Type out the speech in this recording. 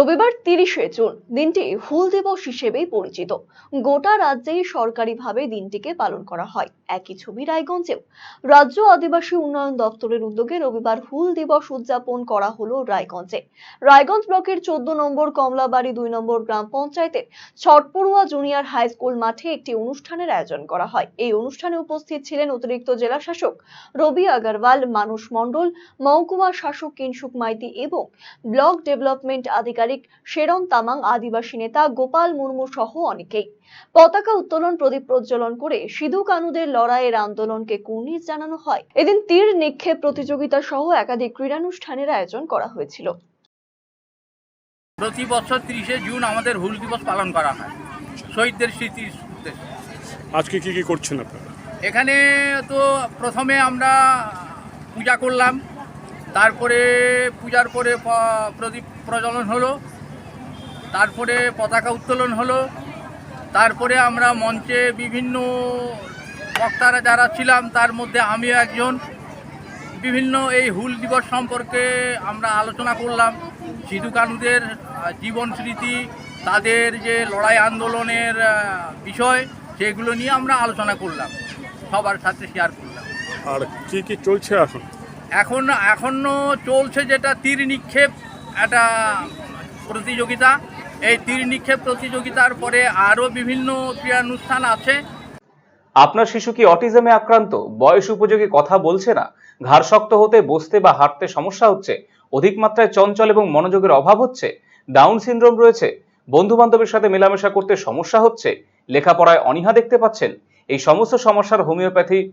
রবিবার তিরিশে জুন দিনটি হুল দিবস হিসেবেই পরিচিত। গোটা রাজ্যেই সরকারিভাবে দিনটিকে পালন করা হয়। একই ছবি রায়গঞ্জেও। রাজ্য আদিবাসী উন্নয়ন দপ্তরের উদ্যোগে রবিবার হুল দিবস উদযাপন করা হলো রায়গঞ্জে। রায়গঞ্জ ব্লকের চোদ্দ নম্বর কমলাবাড়ি দুই নম্বর গ্রাম পঞ্চায়েতের ছটপড়ুয়া জুনিয়র হাই স্কুল মাঠে একটি অনুষ্ঠানের আয়োজন করা হয়। এই অনুষ্ঠানে উপস্থিত ছিলেন অতিরিক্ত জেলা শাসক রবি আগরওয়াল, মানুষ মণ্ডল মহকুমা শাসক কিনসুক মাইতি এবং ব্লক ডেভেলপমেন্ট আধিকারিক শেরন তামাং আদিবাসী নেতা গোপাল মুর্মু সহ অনেকেই। পতাকা উত্তোলন প্রদীপ প্রজ্বলন করে সিধু কানুদের লড়াইয়ের আন্দোলনকে কুর্নিশ জানানো হয়। এদিন তীর নিক্ষেপ প্রতিযোগিতা সহ একাধিক ক্রীড়ানুষ্ঠানের আয়োজন করা হয়েছিল। প্রতি বছর তিরিশে জুন আমাদের হুল দিবস পালন করা হয় শহীদদের স্মৃতির উদ্দেশ্যে। আজকে কি কি করছেন আপনারা? এখানে তো প্রথমে আমরা পূজা করলাম তারপরে পূজার পরে প্রদীপ প্রজ্বলন হলো, তারপরে পতাকা উত্তোলন হলো, তারপরে আমরা মঞ্চে বিভিন্ন বক্তারা যারা ছিলাম, তার মধ্যে আমিও একজন। বিভিন্ন এই হুল দিবস সম্পর্কে আমরা আলোচনা করলাম। সিধু কানুদের জীবন স্মৃতি, তাদের যে লড়াই আন্দোলনের বিষয়, সেগুলো নিয়ে আমরা আলোচনা করলাম। সবার সাথে শেয়ার করলাম। আর কি কি চলছে এখন? এখন এখনও চলছে যেটা তীর নিক্ষেপ একটা প্রতিযোগিতা। এই তীর নিক্ষেপ প্রতিযোগিতার পরে আরও বিভিন্ন ক্রীড়ানুষ্ঠান আছে। আপনার শিশু কি অটিজমে আক্রান্ত? বয়স উপযোগী কথা বলছে না? ঘাড় শক্ত হতে, বসতে বা হাঁটতে সমস্যা হচ্ছে? অধিক মাত্রায় চঞ্চল এবং মনোযোগের অভাব হচ্ছে? ডাউন সিনড্রোম রয়েছে? বন্ধু বান্ধবের সাথে মেলামেশা করতে সমস্যা হচ্ছে? লেখাপড়ায় অনীহা দেখতে পাচ্ছেন? এই সমস্ত সমস্যার homeopathy